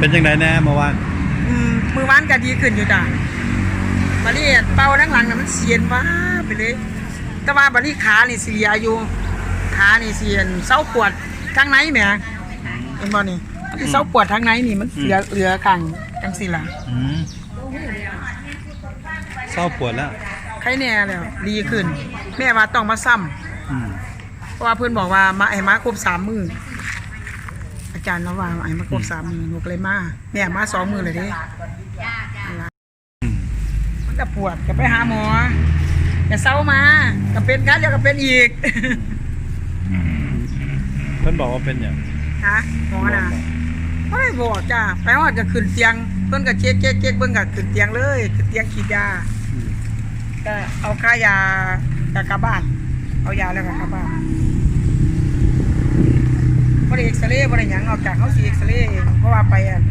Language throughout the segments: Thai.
เป็นยังไงแน่เมื่อวานอืมมือวานก็ดีขึ้นอยู่จ้ะบัดนี้เป่าทั้งหลังน่ะมันเสียนว้าไปเลย แต่ว่าบัดนี้ขานี่เสียอยู่ขานี่เสียนเส้าปวดข้างในแหมเห็นบ่นี่ที่เส้าปวดข้างในนี่มันเหลือเหลือข้างจังซี่ล่ะอืมเศร้าปวดแล้วใครแน่แล้วดีขึ้น แม่ว่าต้องมาซ้ำอืม เพราะว่าเพื่อนบอกว่ามาไอ้มาครบสามมือ อาจารย์เราว่าไอ้มาครบสามมือหนูก็เลยมาแม่มาสองมือเลยเด้นั่นล่ะอืมมันก็ปวดก็ไปหาหมออย่าเศร้ามาก็เป็นกันเดี๋ยวก็เป็นอีกเพิ่นบอกว่าเป็นอย่างฮะหมอน่ะไม่ได้บอกจ้าไปว่าจะขึ้นเตียง เพิ่นก็เช็คเช็คเช็คเพิ่นก็ขึ้นเตียงเลยขึ้นเตียงฉีดยาอืมก็เอาค่ายาจากกลับบ้าน เอายาแล้วก็กลับบ้าน บ่ได้เอ็กซเรย์บ่ได้หยังนอกจากเขาสิเอ็กซเรย์เองเพราะว่าไปอัน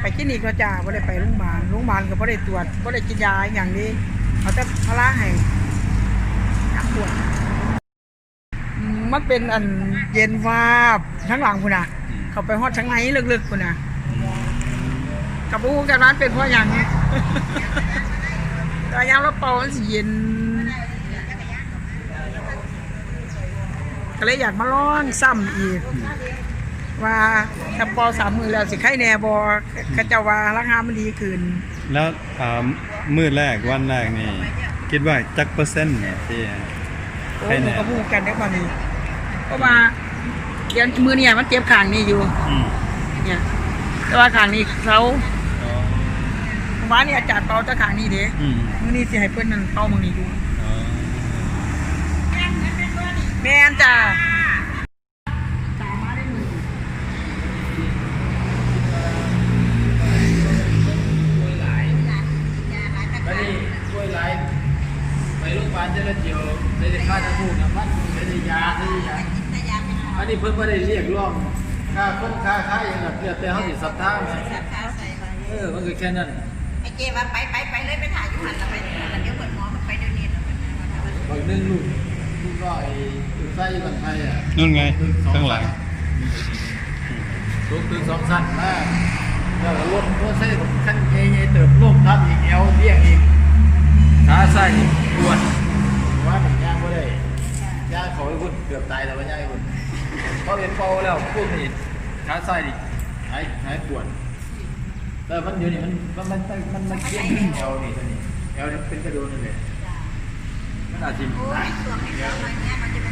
ไปคลินิกแล้วจ้าบ่ได้ไปโรงพยาบาลโรงพยาบาลก็บ่ได้ตรวจบ่ได้กินยาอย่างนี้เอาแต่พาราให้ยาปวดมันเป็นอันเย็นวาบทั้งหลังพุ่นน่ะ เขาไปฮอดทั้งในลึกๆพุ่นน่ะกับผู้กันว่าเป็นเพราะหยังแต่ยามเราเป่ามันสิเย็น ก็เลยอยากมาลองซ้ำอีก ว่าถ้าเป่าสามมือแล้วสิไข้แหน่บ่ก็จะว่าราคามันดีขึ้น แล้วอ่ามือแรกวันแรกนี่ คิดว่าจักเปอร์เซ็นต์เนี่ยที่โอ้ไข้หแหนูน่ก็พูดกันได้บ่นี้เพราะว่าเดี๋ยวมือเนี่ยมันเจ็บข้างนี้อยู่ อืมเนี่ย แต่ว่าข้างนี้เขาอ๋อว่านี่อาจารย์เป่าแต่ข้างนี้เด้อืมมื้อนี้สิให้เพิ่นนั่นเป่ามื้อนี้อยู่อ๋อ แม่นจ้าแล้วนี่ช่วยไลฟ์ไปโรงพยาบาลเจริญเจียวได้ได้ค่าทั้งคู่นะมันได้ได้ยาได้ได้ยาอันนี้เพิ่นไม่ได้เรียกร้องค่าคนค่าค่าอย่างแบบเรียกแต่เขาสิสัทธาไหมเออมันก็แค่นั้นไอ้เจว่าไปไปไปเลยไปถ่ายอยู่หันแล้วไปแล้วเดี๋ยวเปิดหมอมันไปเดี๋ยวนี้บางหนึ่งลูกลู กก็ไอ้ลูกไส้บันไทยอะนู่นไงข้างหลังลูกตึงสองสั้นมากแล้วก็ลดตัวไส้ขั้นเอเเติบโลมทับอีกเอวเบี้ยงอีกขาไส้ปวดว่าหนังย่างก็ได้ย่างเขาไอ้คุณเกือบตายแต่ว่าย่างไอ้คุณเขาเห็นเป่าแล้วพวกนี้ขาไส้ดิหายหายปวดแต่มันอยู่นี่มันมันมันมันมันมันเกี้ยงเอวนี่ตัวนี้เอวนี่เป็นกระดูกนี่เลยมั นอาจจะโอ้ยส่วนไอ้เจ้าอะไรเนี่ยมันจะเป็น